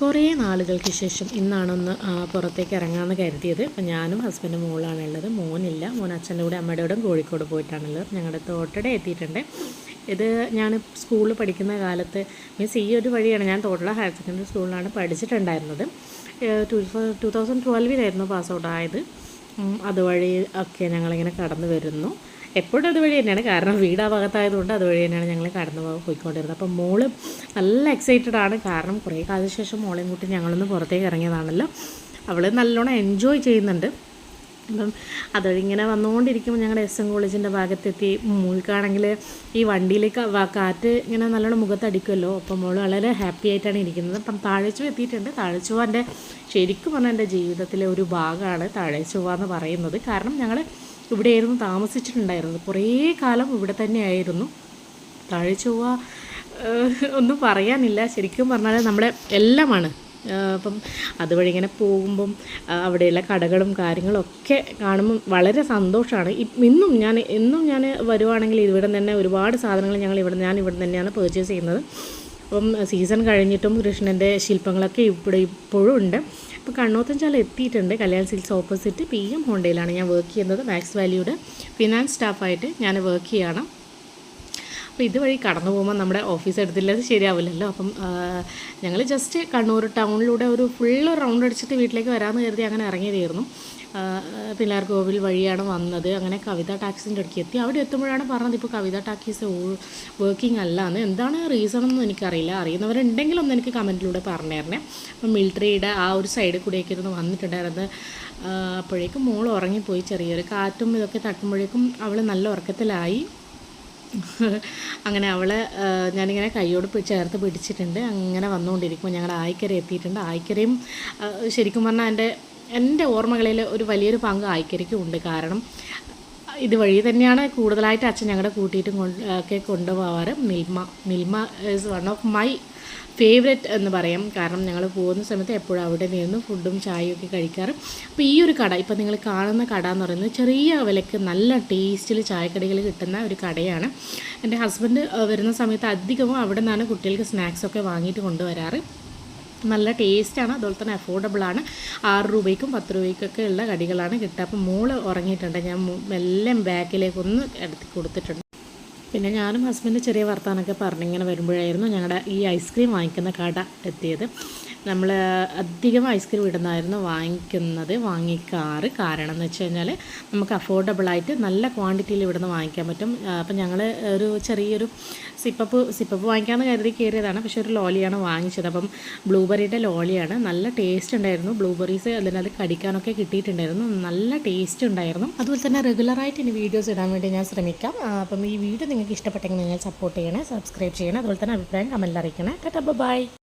കുറേ നാളുകൾക്ക് ശേഷം ഇന്നാണൊന്ന് പുറത്തേക്ക് ഇറങ്ങാമെന്ന് കരുതിയത്. അപ്പം ഞാനും ഹസ്ബൻഡും മോളാണ് ഉള്ളത്. മോനില്ല. മോൻ അച്ഛന്റെ കൂടെ അമ്മയുടെ കൂടെ കോഴിക്കോട് പോയിട്ടാണുള്ളത്. ഞങ്ങളുടെ തോട്ടട എത്തിയിട്ടുണ്ട്. ഇത് ഞാൻ സ്കൂളിൽ പഠിക്കുന്ന കാലത്ത് മീൻസ് ഈ ഒരു വഴിയാണ്. ഞാൻ തോട്ടട ഹയർ സെക്കൻഡറി സ്കൂളിലാണ് പഠിച്ചിട്ടുണ്ടായിരുന്നത്. ടു ടു തൗസൻഡ് ട്വൽവിലായിരുന്നു പാസ് ആയത്. അതുവഴി ഒക്കെ ഞങ്ങളിങ്ങനെ കടന്നു വരുന്നു. എപ്പോഴും അതുവഴി തന്നെയാണ്. കാരണം വീട് ഭാഗത്തായതുകൊണ്ട് അതുവഴി തന്നെയാണ് ഞങ്ങൾ കടന്നു പോയിക്കൊണ്ടിരുന്നത്. അപ്പം മോൾ നല്ല എക്സൈറ്റഡ് ആണ്. കാരണം കുറേ കാലത്തിന് ശേഷം മോളെയും കൂട്ടി ഞങ്ങളൊന്ന് പുറത്തേക്ക് ഇറങ്ങിയതാണല്ലോ. അവൾ നല്ലോണം എൻജോയ് ചെയ്യുന്നുണ്ട്. അപ്പം അതിങ്ങനെ വന്നുകൊണ്ടിരിക്കുമ്പോൾ ഞങ്ങളുടെ എസ് എൻ കോളേജിന്റെ ഭാഗത്തെത്തി. മോൾക്കാണെങ്കിൽ ഈ വണ്ടിയിലേക്ക് കാറ്റ് ഇങ്ങനെ നല്ലോണം മുഖത്തടിക്കുമല്ലോ അപ്പം മോൾ വളരെ ഹാപ്പി ആയിട്ടാണ് ഇരിക്കുന്നത്. അപ്പം താഴെച്ചു എത്തിയിട്ടുണ്ട്. താഴെച്ചു എന്റെ ശരിക്കും പറഞ്ഞാൽ എന്റെ ജീവിതത്തിലെ ഒരു ഭാഗമാണ് താഴെച്ചു എന്ന് പറയുന്നത്. കാരണം ഞങ്ങൾ ഇവിടെയായിരുന്നു താമസിച്ചിട്ടുണ്ടായിരുന്നത്. കുറേ കാലം ഇവിടെ തന്നെയായിരുന്നു. താഴെ ചൊവ്വ ഒന്നും പറയാനില്ല. ശരിക്കും പറഞ്ഞാൽ നമ്മുടെ എല്ലാമാണ്. അപ്പം അതുവഴി ഇങ്ങനെ പോകുമ്പം അവിടെയുള്ള കടകളും കാര്യങ്ങളും ഒക്കെ കാണുമ്പം വളരെ സന്തോഷമാണ് ഇന്നും ഞാൻ എന്നും ഞാൻ വരുവാണെങ്കിൽ ഇവിടെ തന്നെ ഒരുപാട് സാധനങ്ങൾ ഞങ്ങൾ ഇവിടെ ഞാൻ ഇവിടെ തന്നെയാണ് പർച്ചേസ് ചെയ്യുന്നത്. അപ്പം സീസൺ കഴിഞ്ഞിട്ടും കൃഷ്ണന്റെ ശില്പങ്ങളൊക്കെ ഇവിടെ ഇപ്പോഴും ഉണ്ട്. അപ്പോൾ കണ്ണോത്തഞ്ചാല എത്തിയിട്ടുണ്ട്. Kalyan silks opposite P M ഹോണ്ടയിലാണ് ഞാൻ വർക്ക് ചെയ്യുന്നത്. മാക്സ് വാലിയുടെ ഫിനാൻസ് സ്റ്റാഫായിട്ട് ഞാൻ വർക്ക് ചെയ്യണം. അപ്പോൾ ഇതുവഴി കടന്നു പോകുമ്പോൾ നമ്മുടെ ഓഫീസ് എടുത്തില്ലത് ശരിയാവില്ലല്ലോ. അപ്പം ഞങ്ങൾ ജസ്റ്റ് കണ്ണൂർ ടൗണിലൂടെ ഒരു ഫുൾ റൗണ്ട് അടിച്ചിട്ട് വീട്ടിലേക്ക് വരാമെന്ന് കരുതി അങ്ങനെ ഇറങ്ങിയതായിരുന്നു. പിള്ളേർ കോവിൽ വഴിയാണ് വന്നത്. അങ്ങനെ കവിത ടാക്സിന്റെ അടുക്കി എത്തി. അവിടെ എത്തുമ്പോഴാണ് പറഞ്ഞത് ഇപ്പോൾ കവിത ടാക്സീസ് വർക്കിംഗ് അല്ല എന്ന്. എന്താണ് റീസൺ ഒന്നും എനിക്കറിയില്ല. അറിയുന്നവരുണ്ടെങ്കിൽ ഒന്ന് എനിക്ക് കമന്റിലൂടെ പറഞ്ഞു അപ്പം മിലിറ്ററിയുടെ ആ ഒരു സൈഡിൽ കൂടെയൊക്കെ ഇരുന്ന് വന്നിട്ടുണ്ടായിരുന്നത് അപ്പോഴേക്കും മോൾ ഉറങ്ങിപ്പോയി ചെറിയൊരു കാറ്റും ഇതൊക്കെ തട്ടുമ്പോഴേക്കും അവൾ നല്ല ഉറക്കത്തിലായി. അങ്ങനെ അവളെ ഞാനിങ്ങനെ കൈയോട് ചേർത്ത് പിടിച്ചിട്ടുണ്ട്. അങ്ങനെ വന്നുകൊണ്ടിരിക്കുമ്പോൾ ഞങ്ങളുടെ ആയിക്കര എത്തിയിട്ടുണ്ട് ആയിക്കരയും ശരിക്കും പറഞ്ഞാൽ എന്റെ എന്റെ ഓർമ്മകളിൽ ഒരു വലിയൊരു പങ്ക് ആയിക്കരിക്കും ഉണ്ട് കാരണം ഇതുവഴി തന്നെയാണ് കൂടുതലായിട്ട് അച്ഛൻ ഞങ്ങളുടെ കൂട്ടിയിട്ടും കൊണ്ട് ഒക്കെ കൊണ്ടുപോകാറ് Milma Milma is one of my favourite എന്ന് പറയാം. കാരണം ഞങ്ങൾ പോകുന്ന സമയത്ത് എപ്പോഴും അവിടെ നിന്ന് ഫുഡും ചായയും ഒക്കെ കഴിക്കാറ്. അപ്പോൾ ഈ ഒരു കട ഇപ്പോൾ നിങ്ങൾ കാണുന്ന കട എന്ന് പറയുന്നത് ചെറിയ വിലക്ക് നല്ല ടേസ്റ്റിൽ ചായക്കടികൾ കിട്ടുന്ന ഒരു കടയാണ്. എന്റെ ഹസ്ബൻഡ് വരുന്ന സമയത്ത് അധികവും അവിടെ നിന്നാണ് കുട്ടികൾക്ക് സ്നാക്സൊക്കെ വാങ്ങിയിട്ട് കൊണ്ടുവരാറ്. നല്ല ടേസ്റ്റാണ്. അതുപോലെ തന്നെ അഫോർഡബിൾ ആണ് ആറ് രൂപയ്ക്കും പത്ത് രൂപയ്ക്കൊക്കെ ഉള്ള കടികളാണ് കിട്ടുക. അപ്പം മോൾ ഉറങ്ങിയിട്ടുണ്ട്. ഞാൻ എല്ലാം ബാക്കിലേക്കൊന്ന് എടുത്ത് കൊടുത്തിട്ടുണ്ട്. പിന്നെ ഞാനും ഹസ്ബൻഡ് ചെറിയ വർത്താനൊക്കെ പറഞ്ഞിങ്ങനെ വരുമ്പോഴായിരുന്നു ഞങ്ങളുടെ ഈ ഐസ്ക്രീം വാങ്ങിക്കുന്ന കട എത്തിയത്. നമ്മൾ അധികം ഐസ്ക്രീം ഇടുന്നായിരുന്നു വാങ്ങിക്കുന്നത് വാങ്ങിക്കാറ്. കാരണം എന്ന് വെച്ച് കഴിഞ്ഞാൽ നമുക്ക് അഫോർഡബിളായിട്ട് നല്ല ക്വാണ്ടിറ്റിയിൽ ഇവിടുന്ന് വാങ്ങിക്കാൻ പറ്റും. അപ്പം ഞങ്ങൾ ഒരു ചെറിയൊരു സിപ്പപ്പ് സിപ്പപ്പ് വാങ്ങിക്കാമെന്ന് കരുതി കയറിയതാണ് പക്ഷെ ഒരു ലോലിയാണ് വാങ്ങിച്ചത്. അപ്പം ബ്ലൂബെറിയുടെ ലോലിയാണ് നല്ല ടേസ്റ്റ് ഉണ്ടായിരുന്നു. ബ്ലൂബെറീസ് അതിനകത്ത് കടിക്കാനൊക്കെ കിട്ടിയിട്ടുണ്ടായിരുന്നു. നല്ല ടേസ്റ്റ് ഉണ്ടായിരുന്നു. അതുപോലെ തന്നെ റെഗുലറായിട്ട് ഇനി വീഡിയോസ് ഇടാൻ വേണ്ടി ഞാൻ ശ്രമിക്കാം. അപ്പം ഈ വീഡിയോ നിങ്ങൾക്ക് ഇഷ്ടപ്പെട്ടെങ്കിൽ നിങ്ങൾ സപ്പോർട്ട് ചെയ്യണേ സബ്സ്ക്രൈബ് ചെയ്യണേ അതുപോലെ തന്നെ അഭിപ്രായം കമന്റിൽ അറിയിക്കണേ. Tata bye